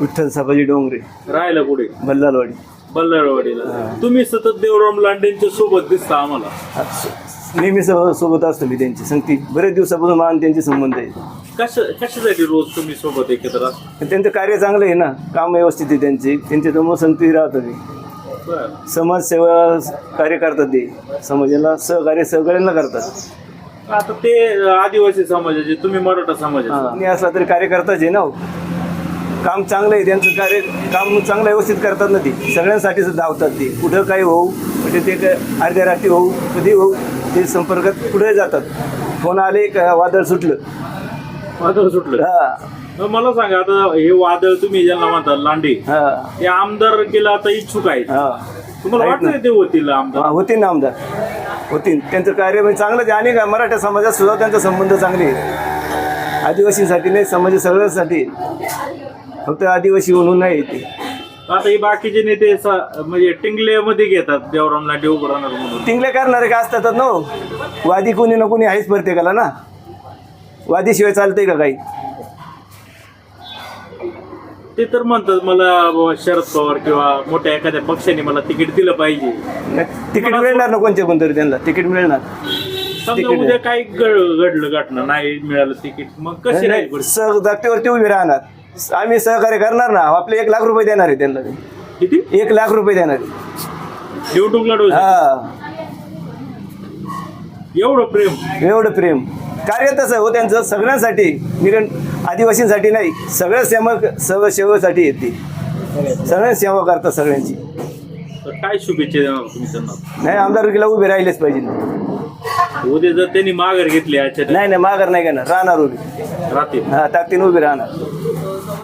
विठ्ठल सभाजी डोंगरे. राहायला पुढे बल्लालवाडी बल्लारवाडीला तुम्ही सतत देवराम लांडेंच्या सोबत दिसता आम्हाला. नेहमी सोबत असतो मी त्यांची. सांगते बरेच दिवसापासून आणि त्यांचे संबंध आहे कशा कशासाठी रोज तुम्ही सोबत एकत्र असता? त्यांचं कार्य चांगलं आहे ना. काम व्यवस्थित आहे त्यांचे. त्यांच्यासमोर संगती राहतात ते. बरं. समाजसेवा कार्य करतात ते. समाजाला सहकार्य सगळ्यांना करतात. आता ते आदिवासी समाजाचे तुम्ही मराठा समाजाचे. आणि असला तरी कार्य करताच आहे ना हो. काम चांगलं आहे त्यांचं कार्य काम चांगलं व्यवस्थित करतात ना ते. सगळ्यांसाठीच धावतात ते. कुठं काही होऊ म्हणजे ते काय अर्ध्या रात्री होऊ कधी होऊ ते संपर्कात पुढे जातात. फोन आले का वादळ सुटलं. वादळ सुटलं. हा. मग मला सांगा आता हे वादळ तुम्ही ज्यांना म्हणता लांडे हा. ते आमदार केला आता इच्छुक आहेत. हा. तुम्हाला आहेत वाटतं ते होतील आमदार? हा, होतील ना आमदार. होतील. त्यांचं कार्य म्हणजे चांगलंच आहे. आणि का मराठा समाजात सुद्धा त्यांचा संबंध चांगले आहेत. आदिवासींसाठी नाही समाज सगळ्यांसाठी. फक्त आदिवासी म्हणून नाही ते. आता हे बाकीचे नेते स- म्हणजे टिंगले मध्ये घेतात देवराम लांडे उभं राहणार म्हणून. टिंगले करणारे का असतात ना? वादी कोणी ना कोणी आहेच प्रत्येकाला ना. वादीशिवाय चालतंय का काही? ते तर म्हणतात मला बाबा शरद पवार किंवा मोठ्या एखाद्या पक्षाने मला तिकीट दिलं पाहिजे. तिकीट मिळणार ना कोणत्या कोणतरी त्यांना? तिकीट मिळणार. समजा तिकीट उद्या काही घड- घडलं घटना नाही मिळालं तिकीट मग कशी राहील परिस्थिती? सह जागेवरती उभी राहणार. आम्ही सहकार्य करणार ना. आपले एक लाख रुपये देणार आहे त्यांना. किती? एक लाख रुपये देणार आहे. हा. एवढं प्रेम. एवढं प्रेम. कार्य तसं हो त्यांचं. सगळ्यांसाठी. निरण आदिवासींसाठी नाही सगळ्या सेवक सर्व सेवेसाठी येते. सगळ्या सेवा करतात सगळ्यांची. तर काय शुभेच्छा देणार तुम्ही त्यांना? नाही आमदारकीला उभे राहिलेच पाहिजे. उद्या जर त्यांनी माघार घेतली आजच्या नाही नाही माघार नाही घेणार. राहणार उभी. रात्री हा ताकदीने उभी राहणार.